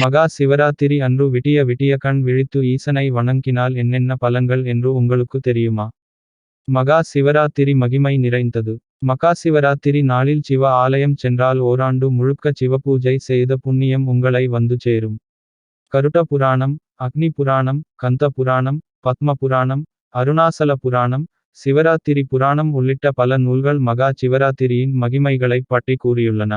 மகா சிவராத்திரி அன்று விட்டிய விட்டிய கண் விழித்து ஈசனை வணங்கினால் என்னென்ன பலன்கள் என்று உங்களுக்கு தெரியுமா? மகா சிவராத்திரி மகிமை நிறைந்தது. மகா சிவராத்திரி நாளில் சிவ ஆலயம் சென்றால் ஓராண்டு முழுக்க சிவபூஜை செய்த புண்ணியம் உங்களை வந்து சேரும். கருட புராணம் அக்னி புராணம் கந்த புராணம் பத்ம புராணம் அருணாசல புராணம் சிவராத்திரி புராணம் உள்ளிட்ட பல நூல்கள் மகா சிவராத்திரியின் மகிமைகளைப் பற்றி கூறியுள்ளன.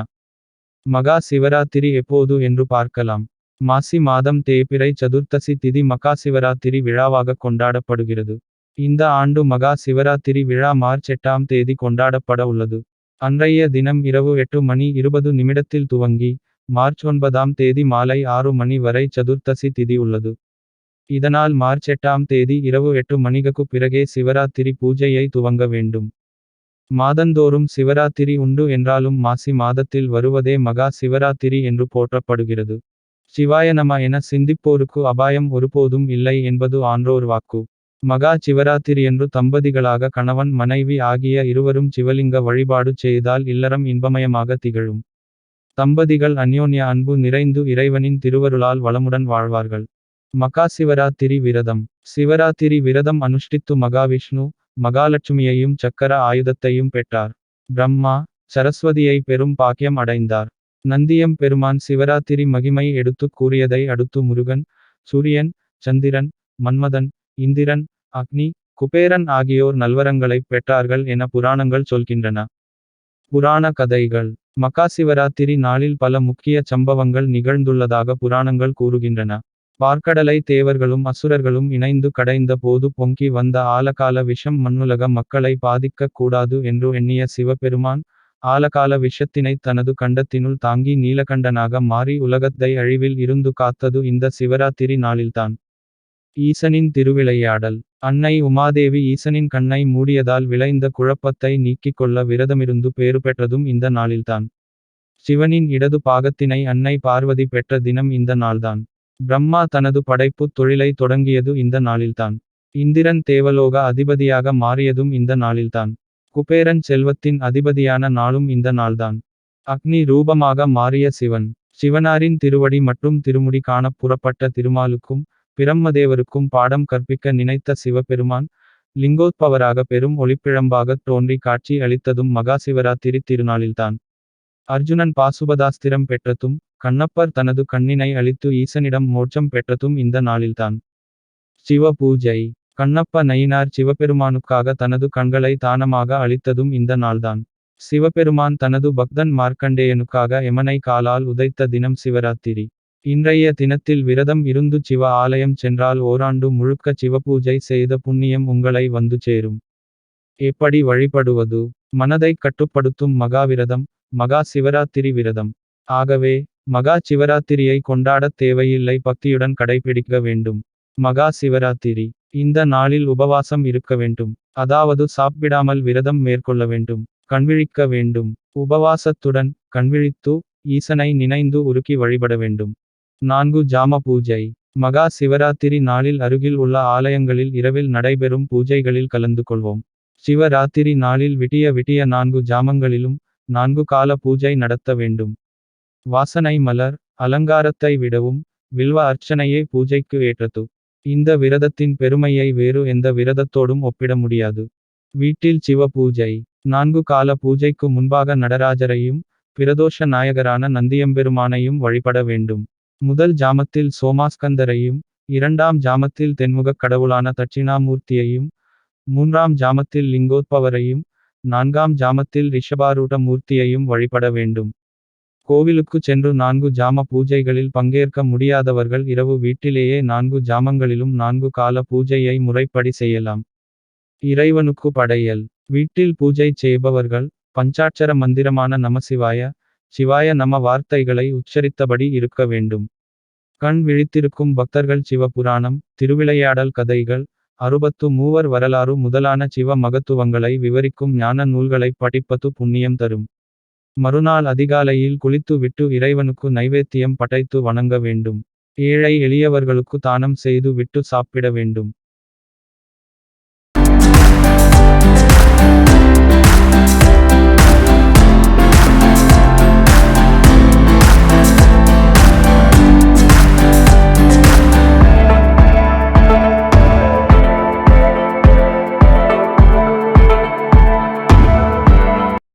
மகா சிவராத்திரி எப்போது என்று பார்க்கலாம். மாசி மாதம் தேய்பிறை சதுர்த்தசி திதி மகா சிவராத்திரி விழாவாக கொண்டாடப்படுகிறது. இந்த ஆண்டு மகா சிவராத்திரி விழா மார்ச் எட்டாம் தேதி கொண்டாடப்பட உள்ளது. அன்றைய தினம் இரவு எட்டு மணி இருபது நிமிடத்தில் துவங்கி மார்ச் ஒன்பதாம் தேதி மாலை ஆறு மணி வரை சதுர்த்தசி திதி உள்ளது. இதனால் மார்ச் எட்டாம் தேதி இரவு எட்டு மணிக்கு பிறகே சிவராத்திரி பூஜையை துவங்க வேண்டும். மாதந்தோறும் சிவராத்திரி உண்டு என்றாலும் மாசி மாதத்தில் வருவதே மகா சிவராத்திரி என்று போற்றப்படுகிறது. சிவாயநம என சிந்திப்போருக்கு அபாயம் ஒருபோதும் இல்லை என்பது ஆன்றோர் வாக்கு. மகா சிவராத்திரியன்று தம்பதிகளாக கணவன் மனைவி ஆகிய இருவரும் சிவலிங்க வழிபாடு செய்தால் இல்லறம் இன்பமயமாக திகழும். தம்பதிகள் அந்யோன்ய அன்பு நிறைந்து இறைவனின் திருவருளால் வளமுடன் வாழ்வார்கள். மகா சிவராத்திரி விரதம். சிவராத்திரி விரதம் அனுஷ்டித்து மகாவிஷ்ணு மகாலட்சுமியையும் சக்கர ஆயுதத்தையும் பெற்றார். பிரம்மா சரஸ்வதியை பெரும் பாக்கியம் அடைந்தார். நந்தியம் பெருமான் சிவராத்திரி மகிமை எடுத்துக் கூறியதை அடுத்து முருகன் சூரியன் சந்திரன் மன்மதன் இந்திரன் அக்னி குபேரன் ஆகியோர் நல்வரங்களைப் பெற்றார்கள் என புராணங்கள் சொல்கின்றன. புராண கதைகள். மகா சிவராத்திரி நாளில் பல முக்கிய சம்பவங்கள் நிகழ்ந்துள்ளதாக புராணங்கள் கூறுகின்றன. பார்க்கடலை தேவர்களும் அசுரர்களும் இணைந்து கடைந்த போது பொங்கி வந்த ஆலகால விஷம் மண்ணுலக மக்களை பாதிக்கக் கூடாது என்று எண்ணிய சிவபெருமான் ஆலகால விஷத்தினை தனது கண்டத்தினுள் தாங்கி நீலகண்டனாக மாறி உலகத்தை அழிவில் இருந்து காத்தது இந்த சிவராத்திரி நாளில்தான். ஈசனின் திருவிளையாடல். அன்னை உமாதேவி ஈசனின் கண்ணை மூடியதால் விளைந்த குழப்பத்தை நீக்கிக் கொள்ள விரதமிருந்து பேறு பெற்றதும் இந்த நாளில்தான். சிவனின் இடது பாகத்தினை அன்னை பார்வதி பெற்ற தினம் இந்த நாள்தான். பிரம்மா தனது படைப்புத் தொழிலை தொடங்கியது இந்த நாளில்தான். இந்திரன் தேவலோக அதிபதியாக மாறியதும் இந்த நாளில்தான். குபேரன் செல்வத்தின் அதிபதியான நாளும் இந்த நாள்தான். அக்னி ரூபமாக மாறிய சிவன் சிவனாரின் திருவடி மற்றும் திருமுடி காணப் புறப்பட்ட திருமாலுக்கும் பிரம்மதேவருக்கும் பாடம் கற்பிக்க நினைத்த சிவபெருமான் லிங்கோத்பவராக பெரும் ஒளிப்பிழம்பாகத் தோன்றி காட்சி அளித்ததும் மகா சிவராத்திரி திருநாளில்தான். அர்ஜுனன் பாசுபதாஸ்திரம் பெற்றதும் கண்ணப்பர் தனது கண்ணினை அளித்து ஈசனிடம் மோட்சம் பெற்றதும் இந்த நாளில்தான். சிவ பூஜை கண்ணப்ப நயினார் சிவபெருமானுக்காக தனது கண்களை தானமாக அளித்ததும் இந்த நாள்தான். சிவபெருமான் தனது பக்தன் மார்க்கண்டேயனுக்காக எமனை காலால் உதைத்த தினம் சிவராத்திரி. இன்றைய தினத்தில் விரதம் இருந்து சிவ ஆலயம் சென்றால் ஓராண்டு முழுக்க சிவபூஜை செய்த புண்ணியம் உங்களை வந்து சேரும். எப்படி வழிபடுவது? மனதை கட்டுப்படுத்தும் மகாவிரதம் மகா சிவராத்திரி விரதம். ஆகவே மகா சிவராத்திரியை கொண்டாடத் தேவையில்லை பக்தியுடன் கடைபிடிக்க வேண்டும். மகா சிவராத்திரி. இந்த நாளில் உபவாசம் இருக்க வேண்டும். அதாவது சாப்பிடாமல் விரதம் மேற்கொள்ள வேண்டும். கண்விழிக்க வேண்டும். உபவாசத்துடன் கண்விழித்து ஈசனை நினைந்து உருக்கி வழிபட வேண்டும். நான்கு ஜாம பூஜை. மகா சிவராத்திரி நாளில் அருகில் உள்ள ஆலயங்களில் இரவில் நடைபெறும் பூஜைகளில் கலந்து கொள்வோம். சிவராத்திரி நாளில் விட்டிய விட்டிய நான்கு ஜாமங்களிலும் நான்கு கால பூஜை நடத்த வேண்டும். வாசனை மலர் அலங்காரத்தை விடவும் வில்வ அர்ச்சனையே பூஜைக்கு ஏற்றது. இந்த விரதத்தின் பெருமையை வேறு எந்த விரதத்தோடும் ஒப்பிட முடியாது. வீட்டில் சிவ பூஜை. நான்கு கால பூஜைக்கு முன்பாக நடராஜரையும் பிரதோஷ நாயகரான நந்தியம்பெருமானையும் வழிபட வேண்டும். முதல் ஜாமத்தில் சோமாஸ்கந்தரையும் இரண்டாம் ஜாமத்தில் தென்முகக் கடவுளான தட்சிணாமூர்த்தியையும் மூன்றாம் ஜாமத்தில் லிங்கோத்பவரையும் நான்காம் ஜாமத்தில் ரிஷபாரூட மூர்த்தியையும் வழிபட வேண்டும். கோவிலுக்கு சென்று நான்கு ஜாம பூஜைகளில் பங்கேற்க முடியாதவர்கள் இரவு வீட்டிலேயே நான்கு ஜாமங்களிலும் நான்கு கால பூஜையை முறைப்படி செய்யலாம். இறைவனுக்கு படையல். வீட்டில் பூஜை செய்பவர்கள் பஞ்சாட்சர மந்திரமான நமசிவாய சிவாய நம வார்த்தைகளை உச்சரித்தபடி இருக்க வேண்டும். கண் விழித்திருக்கும் பக்தர்கள் சிவபுராணம் திருவிளையாடல் கதைகள் அறுபத்து மூவர் வரலாறு முதலான சிவ மகத்துவங்களை விவரிக்கும் ஞான நூல்களைப் படிப்பது புண்ணியம் தரும். மறுநாள் அதிகாலையில் குளித்து விட்டு இறைவனுக்கு நைவேத்தியம் படைத்து வணங்க வேண்டும். ஏழை எளியவர்களுக்கு தானம் செய்து விட்டு சாப்பிட வேண்டும்.